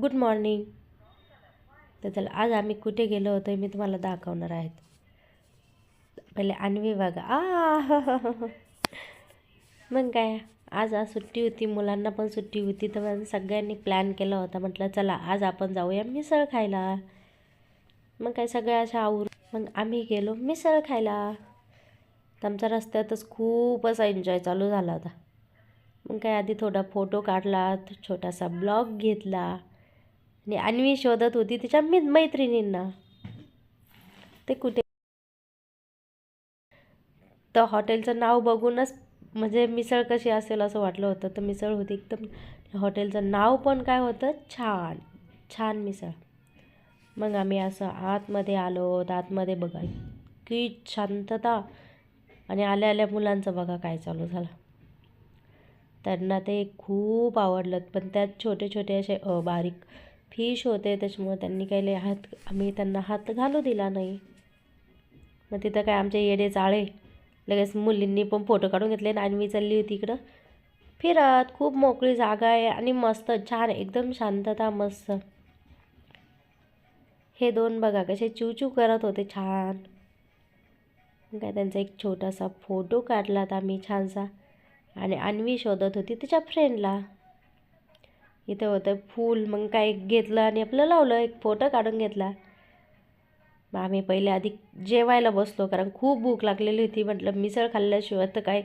Good morning तर चला आज आम्ही कुठे गेलो होतो मी तुम्हाला दाखवणार आहेत. पहिले अन्वी बघा. आ मग काय? आज आज सुट्टी होती मुलांना पण सुट्टी होती तर मग सगळ्यांनी प्लॅन केला होता. म्हटलं चला आज आपण जाऊया मिसळ खायला. मग काय सगळ्या अशा आवर मग आम्ही गेलो मिसळ खायला. तर आमच्या रस्त्यातच खूप असा एन्जॉय चालू झाला होता. मग काय आधी थोडा फोटो काढला छोटासा ब्लॉग घेतला. आणि अन्वी शोधत होती तिच्या मी मैत्रिणींना. ते कुठे? तर हॉटेलचं नाव बघूनच म्हणजे मिसळ कशी असेल असं वाटलं होतं. तर मिसळ होती एकदम हॉटेलचं नाव पण काय होतं? छान छान मिसळ. मग आम्ही असं आतमध्ये आलो तर आतमध्ये बघा इतकी शांतता. आणि आल्या आल्या मुलांचं बघा काय चालू झालं. त्यांना ते खूप आवडलं. पण त्यात छोटे छोटे असे बारीक फिश होते त्याच्यामुळे त्यांनी काही हात आम्ही त्यांना हात घालू दिला नाही. मग तिथं काय आमचे येडे चाळे लगेच मुलींनी पण फोटो काढून घेतले आणि मी चालली होती इकडं. फिरत खूप मोकळी जागा आहे आणि मस्त छान एकदम शांतता मस्त. हे दोन बघा कसे चूचू करत होते छान. काय त्यांचा एक छोटासा फोटो काढलात आम्ही छानसा. आणि अन्वी शोधत होती तिच्या फ्रेंडला इथं होतं फूल मग काय घेतलं आणि आपलं लावलं एक फोटो काढून घेतला. मग आम्ही पहिले आधी जेवायला बसलो कारण खूप भूक लागलेली होती. म्हटलं मिसळ खाल्ल्याशिवाय तर काय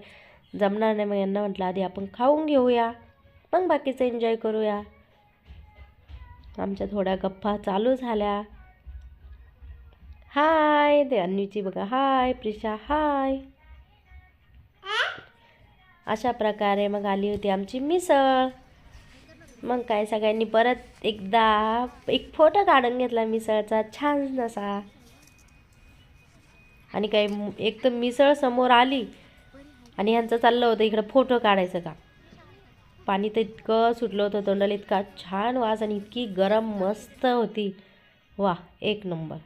जमणार नाही. मग यांना म्हटलं आधी आपण खाऊन घेऊया मग बाकीचं एन्जॉय करूया. आमच्या थोड्या गप्पा चालू झाल्या. हाय ते अन्वीची बघा. हाय प्रिशा. हाय. अशा प्रकारे मग आली होती आमची मिसळ. मग काय सगळ्यांनी परत एकदा एक फोटो काढून घेतला मिसळचा छान असा आणि काय एक तर मिसळ समोर आली आणि ह्यांचं चाललं होतं इकडं फोटो काढायचं का पाणी तर इतकं सुटलं होतं तोंडाला इतका छान वास आणि इतकी गरम मस्त होती. वा एक नंबर.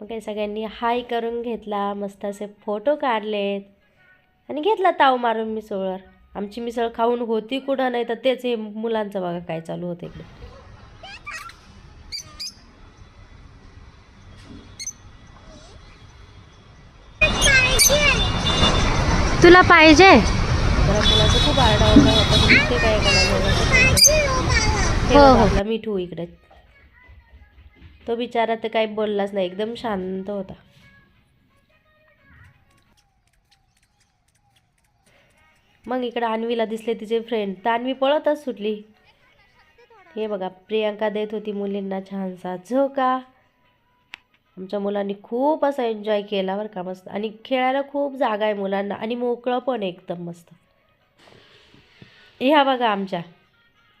मग काय सगळ्यांनी हाय करून घेतला मस्त असे फोटो काढलेत. आणि घेतला ताव मारून मिसळवर. आमची मिसळ खाऊन होती कुठं? नाही तर तेच हे मुलांचं बघा काय चालू होतं इकडे. तुला पाहिजे? खूप आरडा होता हो, हो. मिठू इकडे. तो बिचारा तर काही बोललाच नाही एकदम शांत होता. मग इकडं अन्वीला दिसले तिचे फ्रेंड तर अन्वी पळतच सुटली. हे बघा प्रियांका देत होती मुलींना छानसा झोका. आमच्या मुलांनी खूप असा एन्जॉय केला बरं का मस्त. आणि खेळायला खूप जागा आहे मुलांना आणि मोकळं पण एकदम मस्त. ह्या बघा आमच्या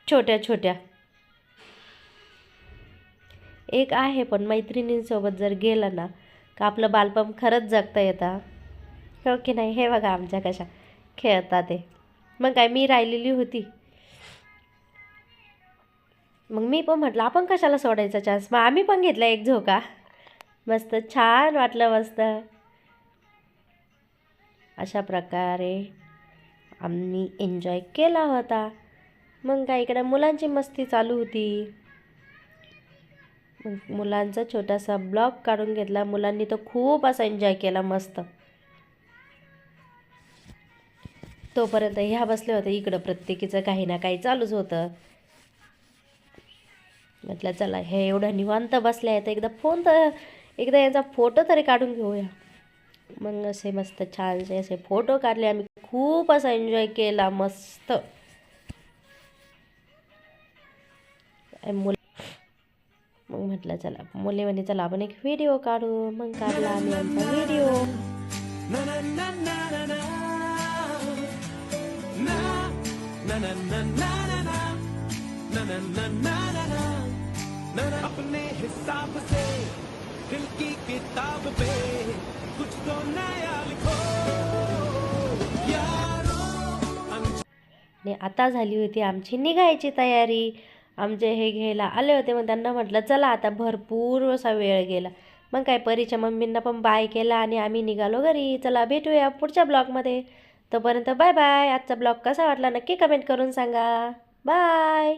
छोट्या छोट्या. एक आहे पण मैत्रिणींसोबत जर गेलं ना का आपलं बालपण खरंच जगता येतं? हो की नाही हे बघा आमच्या कशा. खेळतात ते. मग काय मी राहिलेली होती. मग मी पण म्हटलं आपण कशाला सोडायचा चान्स मग आम्ही पण घेतला एक झोका. मस्त छान वाटलं मस्त. अशा प्रकारे आम्ही एन्जॉय केला होता. मग काय इकडे मुलांची मस्ती चालू होती. मग मुलांचा छोटासा ब्लॉग काढून घेतला. मुलांनी तर खूप असा एन्जॉय केला मस्त. तोपर्यंत ह्या बसले होते इकडं प्रत्येकीचं काही ना काही चालूच होतं. म्हटलं चला हे एवढं निवांत बसले आहेत एकदा फोन तर एकदा यांचा फोटो तरी काढून घेऊया. मग असे मस्त छानसे असे फोटो काढले. आम्ही खूप असा एन्जॉय केला मस्त. मुल मग म्हटलं चला मुले म्हणे चला आपण एक व्हिडिओ काढू. मग काढला आम्ही आमचा व्हिडिओ अपने हिसाब से दिल की किताब पे कुछ तो नया लिखो आणि आता झाली होती आमची निघायची तयारी आमचे हे घ्यायला आले होते मग त्यांना म्हटलं चला आता भरपूर असा वेळ गेला मग काय परीच्या मम्मींना पण बाय केला आणि आम्ही निघालो घरी चला भेटूया पुढच्या ब्लॉगमध्ये तोपर्यंत बाय बाय. आजचा ब्लॉग कसा वाटला नक्की कमेंट करून सांगा. बाय.